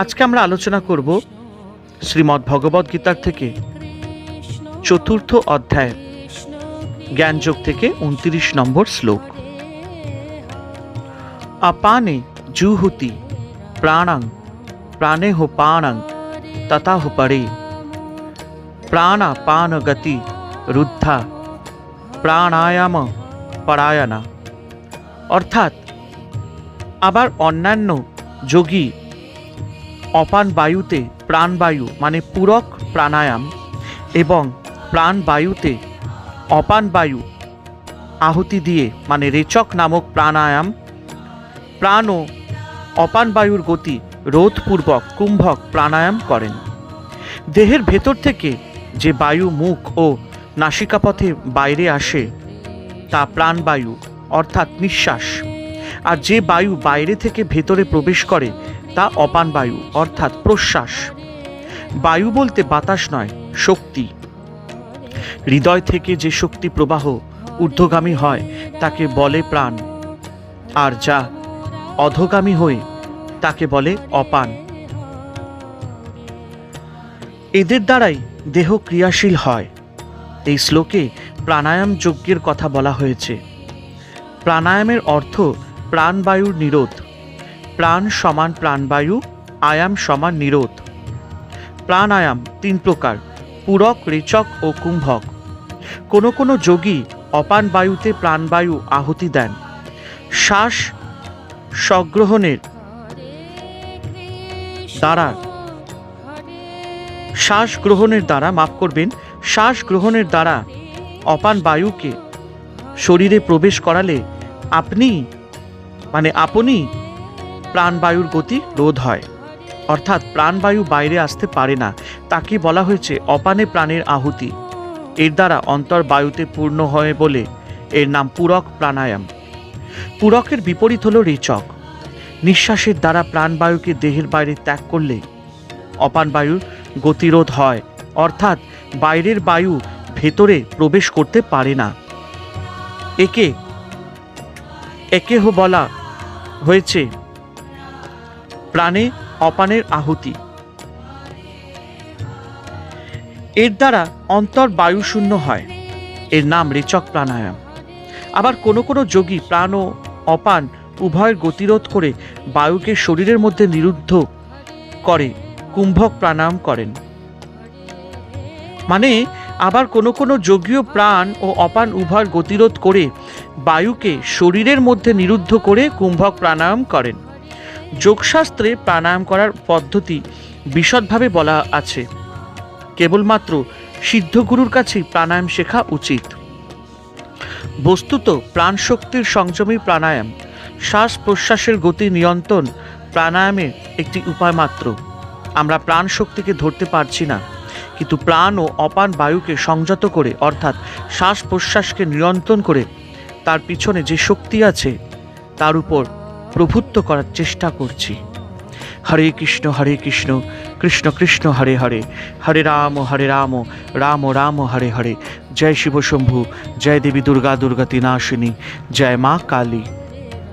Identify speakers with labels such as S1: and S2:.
S1: আজকে আমরা আলোচনা করব শ্রীমৎ ভগবদ গীতার থেকে চতুর্থ অধ্যায় জ্ঞানযোগ থেকে উনত্রিশ নম্বর শ্লোক আপানে জুহুতি প্রাণাং প্রাণে হো পাণাং তথা হো পরে পান গতি রুদ্ধা প্রাণায়াম পরায়ণা অর্থাৎ আবার অন্যান্য যোগী অপান বায়ুতে প্রাণবায়ু মানে পূরক প্রাণায়াম এবং প্রাণবায়ুতে অপান বায়ু আহুতি দিয়ে মানে রেচক নামক প্রাণায়াম প্রাণ ও অপান বায়ুর গতি রোধপূর্বক কুম্ভক প্রাণায়াম করেন দেহের ভেতর থেকে যে বায়ু মুখ ও নাসিকাপথে বাইরে আসে তা প্রাণবায়ু অর্থাৎ নিঃশ্বাস আর যে বায়ু বাইরে থেকে ভেতরে প্রবেশ করে তা অপান বায়ু অর্থাৎ প্রশ্বাস বায়ু বলতে বাতাস নয় শক্তি হৃদয় থেকে যে শক্তি প্রবাহ ঊর্ধ্বগামী হয় তাকে বলে প্রাণ আর যা অধগামী হয়ে তাকে বলে অপান এদের দ্বারাই দেহ ক্রিয়াশীল হয় এই শ্লোকে প্রাণায়াম যজ্ঞের কথা বলা হয়েছে প্রাণায়ামের অর্থ প্রাণবায়ুর নিরোধ প্রাণ সমান প্রাণবায়ু আয়াম সমান নিরোধ প্রাণায়াম তিন প্রকার পূরক রেচক ও কুম্ভক কোনো কোনো যোগী অপান বায়ুতে প্রাণবায়ু আহুতি দেন শ্বাস সগ্রহণের দ্বারা শ্বাস গ্রহণের দ্বারা মাফ করবেন শ্বাস গ্রহণের দ্বারা অপান বায়ুকে শরীরে প্রবেশ করালে আপনি মানে আপনি প্রাণবায়ুর গতি রোধ হয় অর্থাৎ প্রাণবায়ু বাইরে আসতে পারে না তাকে বলা হয়েছে অপানে প্রাণের আহুতি এর দ্বারা অন্তর বায়ুতে পূর্ণ হয় বলে এর নাম পূরক প্রাণায়াম পূরকের বিপরীত হল রেচক নিঃশ্বাসের দ্বারা প্রাণবায়ুকে দেহের বাইরে ত্যাগ করলে অপান বায়ুর গতিরোধ হয় অর্থাৎ বাইরের বায়ু ভেতরে প্রবেশ করতে পারে না একে একেহ বলা হয়েছে প্রাণে অপানের আহুতি এর দ্বারা অন্তর বায়ুশূন্য হয় এর নাম রেচক প্রাণায়াম আবার কোনো কোনো যোগী প্রাণ ও অপান উভয়ের গতিরোধ করে বায়ুকে শরীরের মধ্যে নিরুদ্ধ করে কুম্ভক প্রাণায়াম করেন মানে আবার কোনো কোনো যোগীয় প্রাণ ও অপান উভয়ের গতিরোধ করে বায়ুকে শরীরের মধ্যে নিরুদ্ধ করে কুম্ভক প্রাণায়াম করেন যোগশাস্ত্রে প্রাণায়াম করার পদ্ধতি বিশদভাবে বলা আছে কেবলমাত্র সিদ্ধগুরুর কাছেই প্রাণায়াম শেখা উচিত বস্তুত প্রাণশক্তির সংযমী প্রাণায়াম শ্বাস প্রশ্বাসের গতি নিয়ন্ত্রণ প্রাণায়ামের একটি উপায় মাত্র আমরা প্রাণ শক্তিকে ধরতে পারছি না কিন্তু প্রাণ ও অপান বায়ুকে সংযত করে অর্থাৎ শ্বাস প্রশ্বাসকে নিয়ন্ত্রণ করে তার পিছনে যে শক্তি আছে তার উপর প্রভুত্ব করার চেষ্টা করছি হরে কৃষ্ণ হরে কৃষ্ণ কৃষ্ণ কৃষ্ণ হরে হরে হরে রাম হরে রাম রাম রাম হরে হরে জয় শিবশম্ভু জয় দেবী দুর্গা দুর্গা তিনাশিনী জয় মা কালী